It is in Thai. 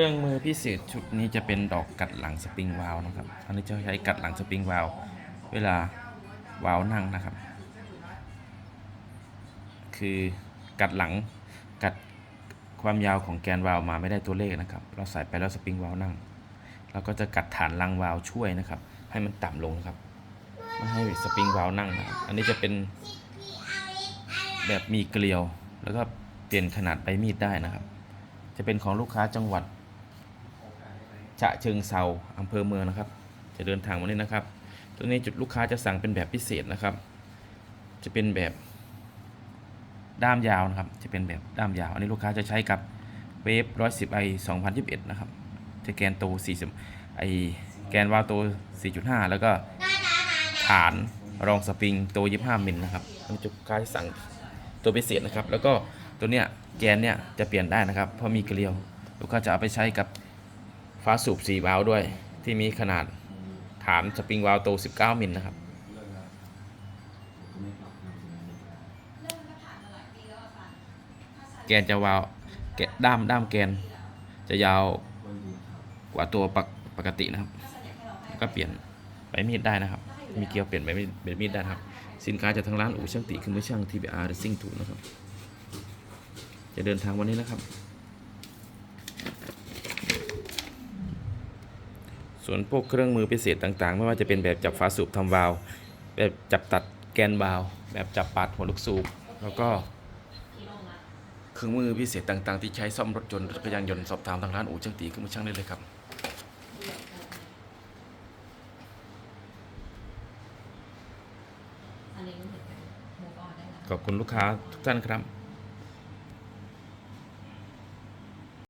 ครื่องมือพิเศษชุดนี้จะเป็นดอกกัดหลังสปริงวาลนะครับอันนี้จะใช้กัดหลังสปริงวาลเวลาวาลนั่งนะครับ คือกัดหลังกัดความยาวของแกนวาลมาไม่ได้ตัวเลขนะครับ เราใส่ไปแล้วสปริงวาลนั่ง เราก็จะกัดฐานรังวาลช่วยนะครับ ให้มันต่ำลงนะครับไม่ให้สปริงวาลนั่งนะครับ อันนี้จะเป็นแบบมีเกลียวแล้วก็เปลี่ยนขนาดใบมีดได้นะครับ จะเป็นของลูกค้าจังหวัด ฉะเชิงเซาอำเภอเมืองนะครับ จะเดินทางมานี่นะครับ ตัวนี้จุดลูกค้าจะสั่งเป็นแบบพิเศษนะครับ จะเป็นแบบด้ามยาวนะครับ จะเป็นแบบด้ามยาว อันนี้ลูกค้าจะใช้กับเวฟ110 i 2021นยิบเอ็ดนะครับ จะแกนโต40ไอแกนวาล์วโต4.5แล้วก็ฐานรองสปริงโต25มิลนะครับอันนี้จุดลูกค้าจะสั่งตัวพิเศษนะครับ แล้วก็ตัวเนี้ยแกนเนี่ยจะเปลี่ยนได้นะครับ เพราะมีเกลียว ลูกค้าจะเอาไปใช้กับ ฟ้าสูบ4วาล์วด้วย ที่มีขนาดฐานสปริงวาล์วโต 19 มิลนะครับ แกนจะวาล์วแกะด้ามด้ามแกน จะยาวกว่าตัวปกปกตินะครับแล้วก็เปลี่ยนใบมีดได้นะครับ มีเกลียวเปลี่ยนใบมีดใบมีดได้นะครับ สินค้าจากทางร้านอู่ช่างตีคือมือช่าง TBR Racing Tool นะครับ จะเดินทางวันนี้นะครับ ส่วนพวกเครื่องมือพิเศษต่างๆ ไม่ว่าจะเป็นแบบจับฝาสูบทำวาล์วแบบจับตัดแกนวาล์วแบบจับปัดหัวลูกสูบแล้วก็เครื่องมือพิเศษต่างๆ ที่ใช้ซ่อมรถยนต์รถจักรยานยนต์สอบถามทางร้านอู่ช่างตีขึ้นมาช่างได้เลยครับอันนี้มันเห็นไหมหมูกรอบได้แล้วขอบคุณลูกค้าทุกท่านครับ